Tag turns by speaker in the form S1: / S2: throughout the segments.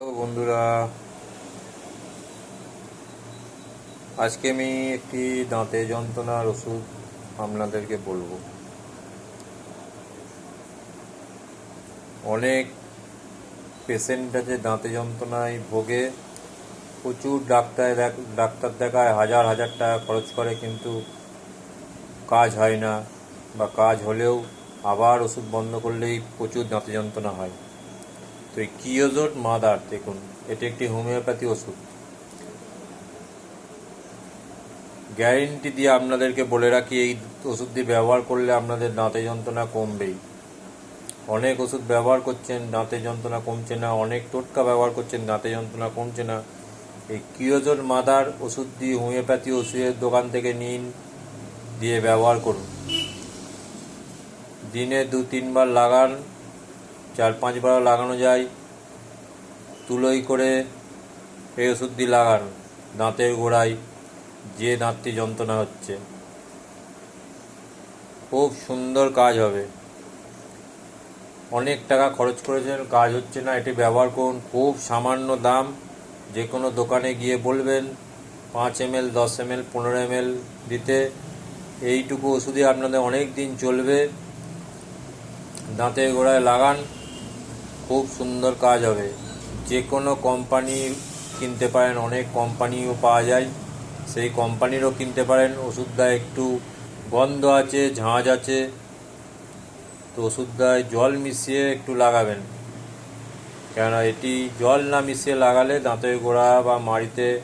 S1: বন্ধুরা, আজকে আমি একটি দাঁতে যন্ত্রণার ওষুধ আপনাদেরকে বলব। অনেক পেশেন্ট আছে দাঁতে যন্ত্রণায় ভোগে, প্রচুর ডাক্তার ডাক্তার দেখায়, হাজার হাজার টাকা খরচ করে কিন্তু কাজ হয় না বা কাজ হলেও আবার ওষুধ বন্ধ করলেই প্রচুর দাঁতে যন্ত্রণা হয়। তো এই কিওজোট মাদার, দেখুন, এটি একটি হোমিওপ্যাথি ওষুধ। গ্যারেন্টি দিয়ে আপনাদেরকে বলে রাখি, এই ওষুধটি ব্যবহার করলে আপনাদের দাঁতে যন্ত্রণা কমবেই। অনেক ওষুধ ব্যবহার করছেন, দাঁতে যন্ত্রণা কমছে না। অনেক টোটকা ব্যবহার করছেন, দাঁতে যন্ত্রণা কমছে না। এই কিওজোট মাদার ওষুধ দিয়ে হোমিওপ্যাথি ওষুধের দোকান থেকে নিন, দিয়ে ব্যবহার করুন। দিনে দু তিনবার লাগান চার পাঁচবারও লাগানো যায়। তুলোই করে এই ওষুধটি লাগান, দাঁতের গোড়ায় যে দাঁতটি যন্ত্রণা হচ্ছে। খুব সুন্দর কাজ হবে। অনেক টাকা খরচ করেছেন, কাজ হচ্ছে না, এটি ব্যবহার করুন। খুব সামান্য দাম, যে কোনো দোকানে গিয়ে বলবেন, পাঁচ এম এল দশ এম এল পনেরো এম এল দিতে। এইটুকু ওষুধই আপনাদের অনেক দিন চলবে। দাঁতের গোড়ায় লাগান খুব সুন্দর কাজ হবে। যে কোনো কোম্পানি কিনতে পারেন, অনেক কোম্পানিও পাওয়া যায়। সেই কোম্পানিরও কিনতে পারেন। ওষুধটা একটু গন্ধ আছে ঝাঁঝ আছে। তো ওষুধটায় জল মিশিয়ে একটু লাগাবেন। কেননা এটি জল না মিশিয়ে লাগালে দাঁতের গোড়া বা মাড়িতে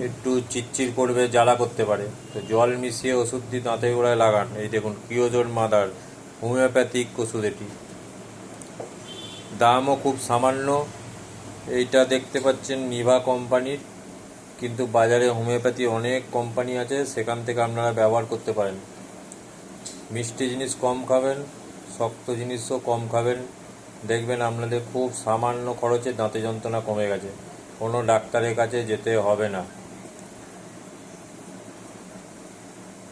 S1: একটু চিটচির করবে, জ্বালা করতে পারে। তো জল মিশিয়ে ওষুধটি দাঁতের গোড়ায় লাগান। এই দেখুন কিওজোর মাদার হোমিওপ্যাথিক ওষুধ এটি। দামও খুব সামান্য। এইটা দেখতে পাচ্ছেন নিভা কোম্পানির। কিন্তু বাজারে হোমিওপ্যাথি অনেক কোম্পানি আছে, সেখান থেকে আপনারা ব্যবহার করতে পারেন। মিষ্টি জিনিস কম খাবেন, শক্ত জিনিসও কম খাবেন। দেখবেন আপনাদের খুব সামান্য খরচে দাঁতে যন্ত্রণা কমে গেছে। কোনো ডাক্তারের কাছে যেতে হবে না।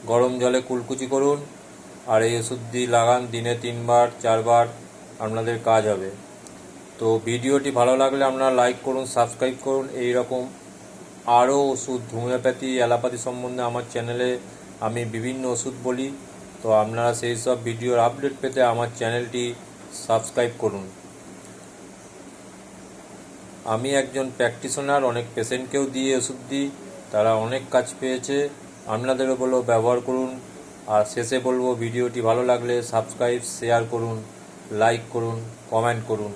S1: গরম জলে কুলকুচি করুন, আর এই ওষুধ দিয়ে লাগান, দিনে তিনবার, চারবার আপনাদের কাজ হবে। তো ভিডিওটি ভালো লাগলে আপনারা লাইক করুন, সাবস্ক্রাইব করুন। এই রকম আরও ওষুধ, হোমিওপ্যাথি, অ্যালোপ্যাথি সম্বন্ধে আমার চ্যানেলে আমি বিভিন্ন ওষুধ বলি। তো আপনারা সেই সব ভিডিওর আপডেট পেতে আমার চ্যানেলটি সাবস্ক্রাইব করুন। আমি একজন প্র্যাকটিশনার, অনেক পেশেন্টকেও দিয়ে ওষুধ দিই, তারা অনেক কাজ পেয়েছে। আপনাদেরও বলব ব্যবহার করুন। আর শেষে বলব, ভিডিওটি ভালো লাগলে সাবস্ক্রাইব, শেয়ার করুন, লাইক করুন, কমেন্ট করুন।